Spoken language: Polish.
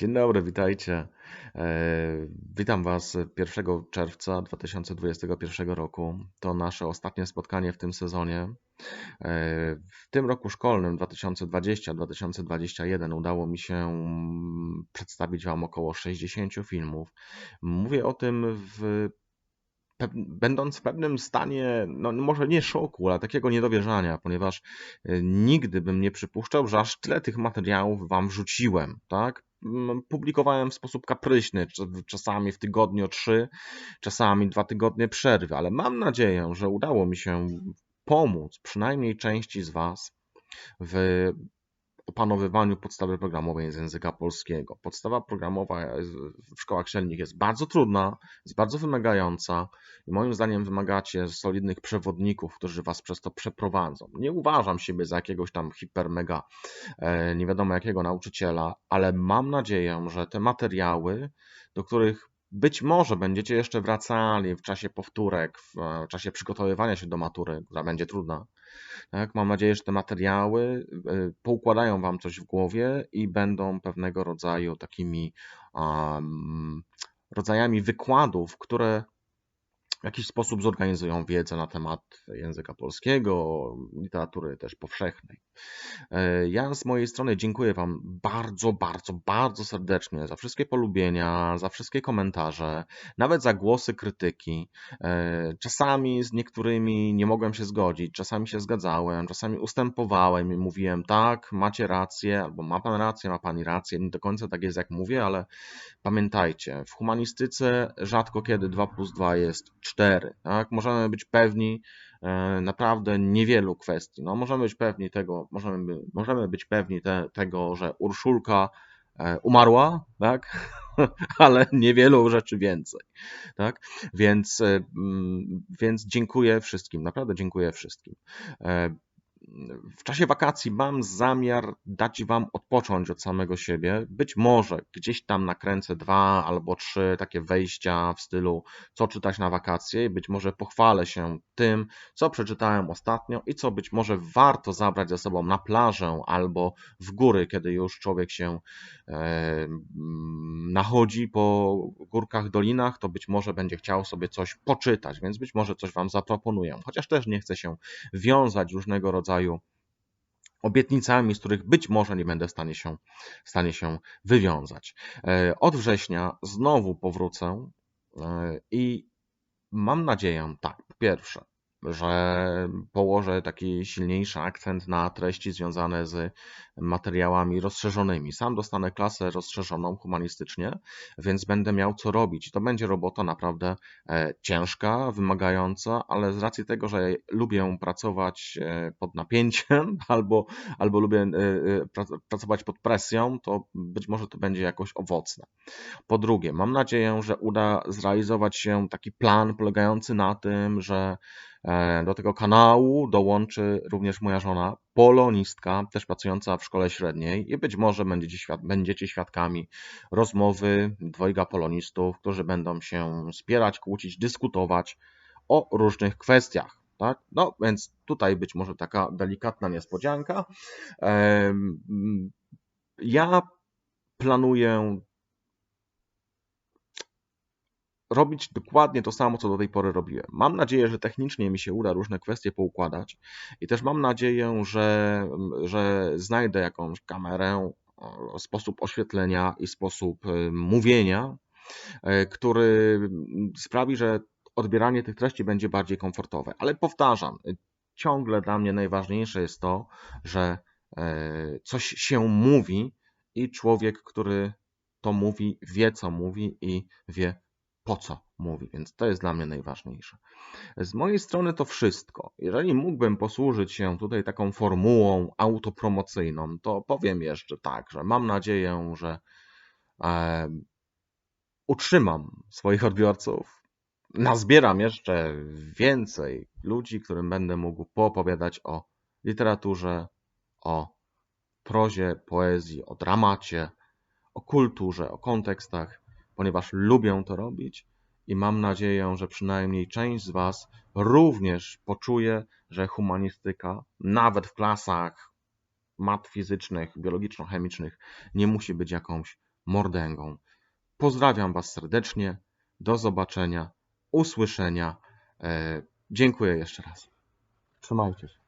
Dzień dobry, witajcie. E, Witam Was 1 czerwca 2021 roku. To nasze ostatnie spotkanie w tym sezonie. E, W tym roku szkolnym 2020-2021 udało mi się mm, przedstawić Wam około 60 filmów. Mówię o tym w będąc w pewnym stanie, no może nie szoku, ale takiego niedowierzania, ponieważ e, nigdy bym nie przypuszczał, że aż tyle tych materiałów wam wrzuciłem, tak? Publikowałem w sposób kapryśny, cz- czasami w tygodniu trzy, czasami dwa tygodnie przerwy, ale mam nadzieję, że udało mi się pomóc przynajmniej części z was w opanowywaniu podstawy programowej z języka polskiego. Podstawa programowa w szkołach średnich jest bardzo trudna, jest bardzo wymagająca i moim zdaniem wymagacie solidnych przewodników, którzy was przez to przeprowadzą. Nie uważam siebie za jakiegoś tam hiper mega e, nie wiadomo jakiego nauczyciela, ale mam nadzieję, że te materiały, do których być może będziecie jeszcze wracali w czasie powtórek, w czasie przygotowywania się do matury, która będzie trudna, tak? Mam nadzieję, że te materiały e, poukładają Wam coś w głowie i będą pewnego rodzaju takimi um, rodzajami wykładów, które w jakiś sposób zorganizują wiedzę na temat języka polskiego, literatury też powszechnej. E, Ja z mojej strony dziękuję Wam bardzo, bardzo, bardzo serdecznie za wszystkie polubienia, za wszystkie komentarze, nawet za głosy krytyki. E, Czasami z niektórymi nie mogłem się zgodzić, czasami się zgadzałem, czasami ustępowałem i mówiłem tak, macie rację, albo ma Pan rację, ma Pani rację. Nie do końca tak jest, jak mówię, ale pamiętajcie, w humanistyce rzadko kiedy 2 plus 2 jest 4. Tak? Możemy być pewni, naprawdę niewielu kwestii. No, możemy być pewni tego, możemy, możemy być pewni te, tego, że Urszulka e, umarła, tak? ale niewielu rzeczy więcej. Tak? Więc, e, więc dziękuję wszystkim, naprawdę dziękuję wszystkim. W czasie wakacji mam zamiar dać Wam odpocząć od samego siebie. Być może gdzieś tam nakręcę dwa albo trzy takie wejścia w stylu co czytać na wakacje i być może pochwalę się tym, co przeczytałem ostatnio i co być może warto zabrać ze sobą na plażę albo w góry, kiedy już człowiek się e, nachodzi po górkach, dolinach, to być może będzie chciał sobie coś poczytać, więc być może coś Wam zaproponuję. Chociaż też nie chcę się wiązać różnego rodzaju obietnicami, z których być może nie będę w stanie się, w stanie się wywiązać. E, Od września znowu powrócę e, i mam nadzieję, tak, po pierwsze, że położę taki silniejszy akcent na treści związane z materiałami rozszerzonymi. Sam dostanę klasę rozszerzoną humanistycznie, więc będę miał co robić. To będzie robota naprawdę e, ciężka, wymagająca, ale z racji tego, że lubię pracować e, pod napięciem albo, albo lubię e, prac- pracować pod presją, to być może to będzie jakoś owocne. Po drugie, mam nadzieję, że uda zrealizować się taki plan polegający na tym, że do tego kanału dołączy również moja żona, polonistka, też pracująca w szkole średniej i być może będziecie, świad będziecie świadkami rozmowy dwojga polonistów, którzy będą się spierać, kłócić, dyskutować o różnych kwestiach. Tak? No więc tutaj być może taka delikatna niespodzianka. Ja planuję robić dokładnie to samo, co do tej pory robiłem. Mam nadzieję, że technicznie mi się uda różne kwestie poukładać i też mam nadzieję, że, że znajdę jakąś kamerę, sposób oświetlenia i sposób y, mówienia, y, który sprawi, że odbieranie tych treści będzie bardziej komfortowe. Ale powtarzam, y, ciągle dla mnie najważniejsze jest to, że coś się mówi i człowiek, który to mówi, wie co mówi i wie po co mówi, więc to jest dla mnie najważniejsze. Z mojej strony to wszystko. Jeżeli mógłbym posłużyć się tutaj taką formułą autopromocyjną, to powiem jeszcze tak, że mam nadzieję, że e, utrzymam swoich odbiorców. Nazbieram jeszcze więcej ludzi, którym będę mógł poopowiadać o literaturze, o prozie, poezji, o dramacie, o kulturze, o kontekstach, ponieważ lubię to robić i mam nadzieję, że przynajmniej część z Was również poczuje, że humanistyka, nawet w klasach mat fizycznych, biologiczno-chemicznych, nie musi być jakąś mordęgą. Pozdrawiam Was serdecznie. Do zobaczenia. Usłyszenia. E, dziękuję jeszcze raz. Trzymajcie się.